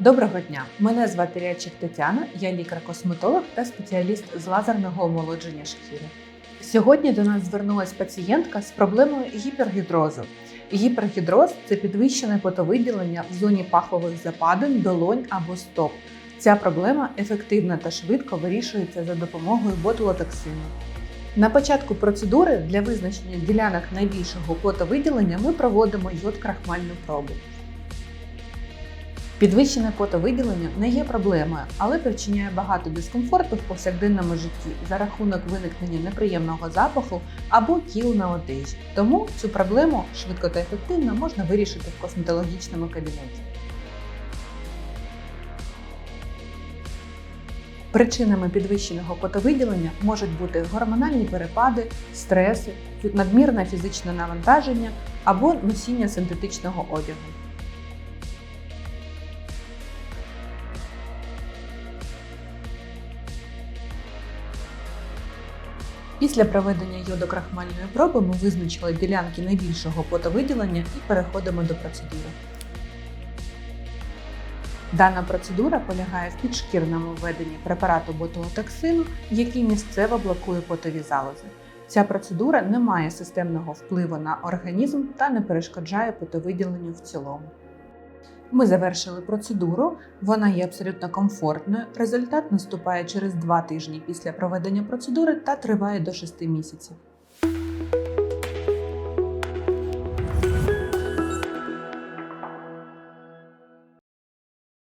Доброго дня! Мене звати Рячик Тетяна, я лікар-косметолог та спеціаліст з лазерного омолодження шкіри. Сьогодні до нас звернулася пацієнтка з проблемою гіпергідрозу. Гіпергідроз це підвищене потовиділення в зоні пахових западин, долонь або стоп. Ця проблема ефективно та швидко вирішується за допомогою ботулотоксину. На початку процедури для визначення ділянок найбільшого потовиділення ми проводимо йод-крахмальну пробу. Підвищене потовиділення не є проблемою, але причиняє багато дискомфорту в повсякденному житті за рахунок виникнення неприємного запаху або кіл на одежі. Тому цю проблему швидко та ефективно можна вирішити в косметологічному кабінеті. Причинами підвищеного потовиділення можуть бути гормональні перепади, стреси, надмірне фізичне навантаження або носіння синтетичного одягу. Після проведення йодокрахмальної проби ми визначили ділянки найбільшого потовиділення і переходимо до процедури. Дана процедура полягає в підшкірному введенні препарату ботулотоксину, який місцево блокує потові залози. Ця процедура не має системного впливу на організм та не перешкоджає потовиділенню в цілому. Ми завершили процедуру, вона є абсолютно комфортною. Результат наступає через 2 тижні після проведення процедури та триває до 6 місяців.